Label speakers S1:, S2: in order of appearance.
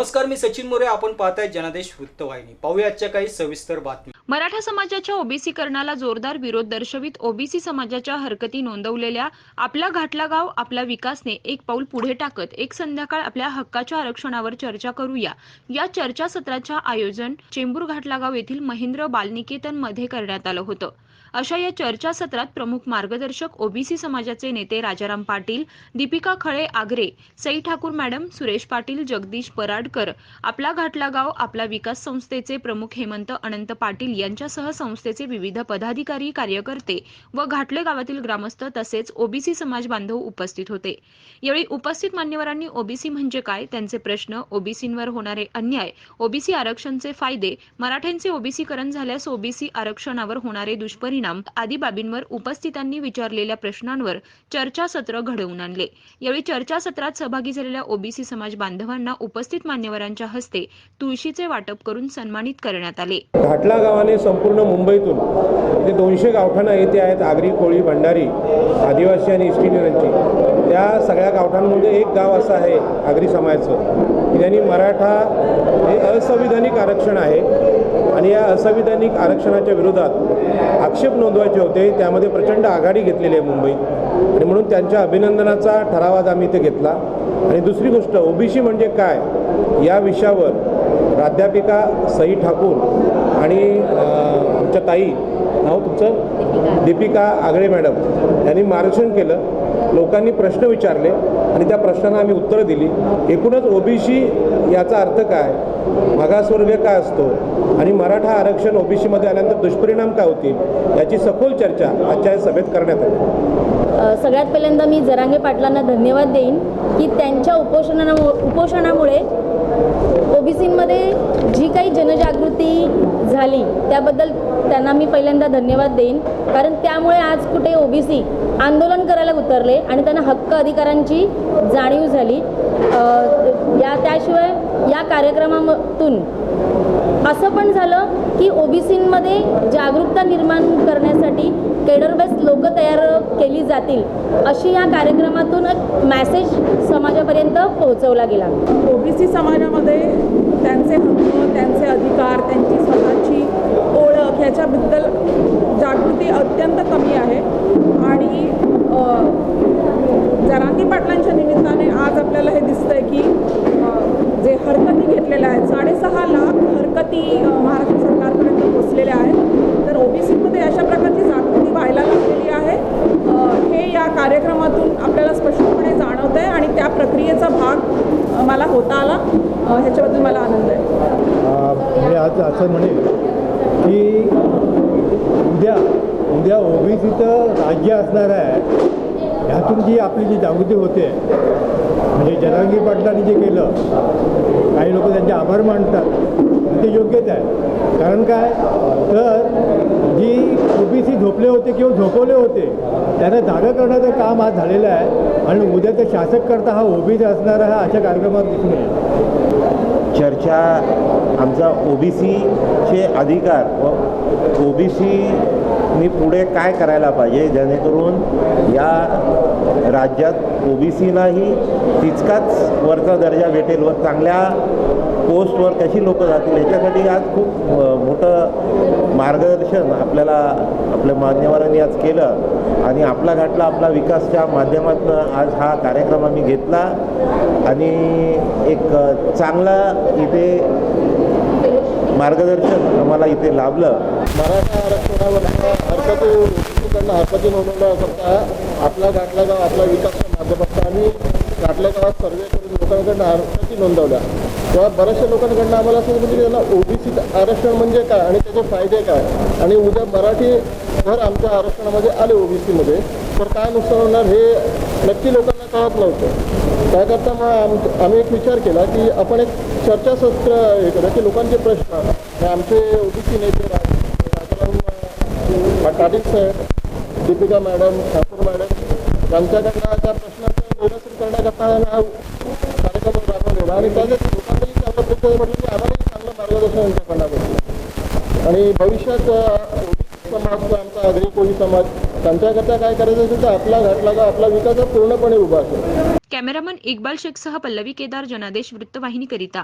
S1: नमस्कार मी सचिन मोरे. आपण पाहताय जनादेश वृत्तवाहिनी. पाहूया आजच्या काही सविस्तर बातमी
S2: मराठा समाजाच्या ओबीसीकरणाला जोरदार विरोध दर्शवित ओबीसी समाजाच्या हरकती नोंदवलेल्या आपला घाटला गाव आपला विकासने एक पाऊल पुढे टाकत एक संध्याकाळ आपल्या हक्काच्या आरक्षणावर चर्चा करूया. या चर्चासत्राच्या आयोजन चेंबूर घाटला गाव येथील महेंद्र बालनिकेतनमध्ये करण्यात आलं होतं. अशा या चर्चासत्रात प्रमुख मार्गदर्शक ओबीसी समाजाचे नेते राजाराम पाटील दीपिका खळे आगरे सई ठाकूर मॅडम सुरेश पाटील जगदीश पराडकर आपला घाटला गाव आपला विकास संस्थेचे प्रमुख हेमंत अनंत पाटील यांच्यासह संस्थेचे विविध पदाधिकारी कार्यकर्ते व घाटले गावातील ग्रामस्थ तसेच ओबीसी समाज बांधव उपस्थित होते. यावेळी उपस्थित मान्यवरांनी ओबीसी म्हणजे काय त्यांचे प्रश्न ओबीसींवर होणारे अन्याय ओबीसी आरक्षणचे फायदे मराठ्यांचे ओबीसीकरण झाल्यास ओबीसी आरक्षणावर होणारे दुष्परिणाम आदी बाबींवर उपस्थितांनी विचारलेल्या प्रश्नांवर चर्चासत्र घडवून आणले. यावेळी चर्चासत्रात सहभागी झालेल्या ओबीसी समाज बांधवांना उपस्थित मान्यवरांच्या हस्ते तुळशीचे वाटप करून सन्मानित करण्यात आले.
S3: घाटला गावाने संपूर्ण मुंबईतून इथे दोनशे गावठाणं येथे आहेत आगरी कोळी भंडारी आदिवासी आणि इस्टिनियरांची त्या सगळ्या गावठांमध्ये एक गाव असं आहे आगरी समाजाचं. की त्यांनी मराठा हे असंविधानिक आरक्षण आहे. आणि या असंविधानिक आरक्षणाच्या विरोधात आक्षेप नोंदवायचे होते त्यामध्ये प्रचंड आघाडी घेतलेली आहे मुंबईत आणि म्हणून त्यांच्या अभिनंदनाचा ठराव आज आम्ही इथे घेतला. आणि दुसरी गोष्ट ओबीसी म्हणजे काय? या विषयावर प्राध्यापिका सई ठाकूर आणि आमच्या ताई नाव तुमचं? दीपिका आगळे मॅडम यांनी मार्गदर्शन केलं. लोकांनी प्रश्न विचारले आणि त्या प्रश्नांना आम्ही उत्तरं दिली. एकूणच ओबीसी याचा अर्थ काय? मागासवर्ग काय असतो? आणि मराठा आरक्षण ओबीसीमध्ये आल्यानंतर दुष्परिणाम काय होतील? याची सखोल चर्चा आजच्या सभेत करण्यात आली.
S4: सगळ्यात पहिल्यांदा मी जरांगे पाटलांना धन्यवाद देईन की त्यांच्या उपोषणा उपोषणामुळे ओबीसीमध्ये जी काही जनजागृती झाली त्याबद्दल त्यांना पहिल्यांदा धन्यवाद देईन. कारण त्यामुळे आज कुठे ओबीसी आंदोलन करायला उतरले आणि त्यांना हक्क अधिकारांची जाणीव झाली. या त्याशिवाय या कार्यक्रमातून असं पण झालं की ओबीसीमध्ये जागरूकता निर्माण करण्यासाठी केडर बेस लोक तयार केली जातील अशी या कार्यक्रमातून एक मॅसेज समाजापर्यंत पोहोचवला गेला.
S5: ओबीसी समाजामध्ये त्यांचे हक्क त्यांचे अधिकार त्यांची स्वतःची ह्याच्याबद्दल जागृती अत्यंत कमी आहे. आणि जरांगी पाटलांच्या निमित्ताने आज आपल्याला हे दिसतं आहे की जे हरकती घेतलेल्या आहेत साडेसहा लाख हरकती महाराष्ट्र सरकारपर्यंत पोचलेल्या आहेत. तर ओबीसीमध्ये अशा प्रकारची जागृती व्हायला लागलेली आहे. हे या कार्यक्रमातून आपल्याला स्पष्टपणे जाणवतं आहे आणि त्या प्रक्रियेचा भाग मला होता आला. ह्याच्याबद्दल मला आनंद आहे.
S6: मी आज असं म्हणेन की उद्या उद्या ओबीसीचं राज्य असणार आहे ह्यातून जी आपली जी जागृती होते म्हणजे जनांगी पाटलांनी जे केलं काही लोक त्यांचे आभार मानतात ते योग्यच आहे. कारण काय? तर जी ओबीसी झोपले होते किंवा झोपवले होते त्यांना जागा करण्याचं काम आज झालेलं आहे आणि उद्याचा शासक करता हा ओबीसी असणारा हा अशा कार्यक्रमात दिसून येईल.
S7: चर्चा आमचा ओबीसीचे अधिकार व ओबीसीनी पुढे काय करायला पाहिजे? जेणेकरून या राज्यात ओबीसीलाही तितकाच वरचा दर्जा भेटेल व चांगल्या पोस्टवर कशी लोकं जातील? याच्यासाठी आज खूप मोठं मार्गदर्शन आपल्याला आपल्या मान्यवरांनी आज केलं. आणि आपला घाटला आपला विकासच्या माध्यमातून आज हा कार्यक्रम आम्ही घेतला. आणि एक चांगला इथे मार्गदर्शन आम्हाला इथे लाभलं.
S8: मराठा आरक्षणावर हरकती त्यांना हरकती नोंदवल्या करता आपला गाठला गाव आपला विकासच्या माध्यमातून आम्ही गाठल्या गावात सर्वे करून लोकांकडनं हरकती नोंदवल्या. तेव्हा बऱ्याचशा लोकांकडनं आम्हाला असं म्हणजे की त्यांना ओबीसी आरक्षण म्हणजे काय आणि त्याचे फायदे काय? आणि उद्या मराठी जर आमच्या आरक्षणामध्ये आले ओबीसीमध्ये. तर काय नुकसान होणार हे नक्की लोकांना कळत नव्हतं. त्याकरता मग आम आम्ही एक विचार केला की आपण एक चर्चासत्र हे केलं की लोकांचे प्रश्न आमचे ओबीसी नेते राज- अ, पाटील साहेब दीपिका मॅडम ठाकूर मॅडम यांच्याकडनं त्या प्रश्नाचं निरसन करण्याकरता हा कार्यक्रम राबवलेला आणि त्याच्यात लोकांनाही चांगलं प्रतिसाद म्हटलं की आम्हालाही चांगलं मार्गदर्शन यांच्याकडनं भेटलं आणि भविष्यात ओबीसी समाज जो आमचा आगरी कोळी समाज त्यांच्याकरता काय करायचं असेल तर आपला घाटला गाव आपला विकास पूर्णपणे उभा असेल.
S2: कॅमेरामन इक्बाल शेखसह पल्लवी केदार जनादेश वृत्तवाहिनीकरिता.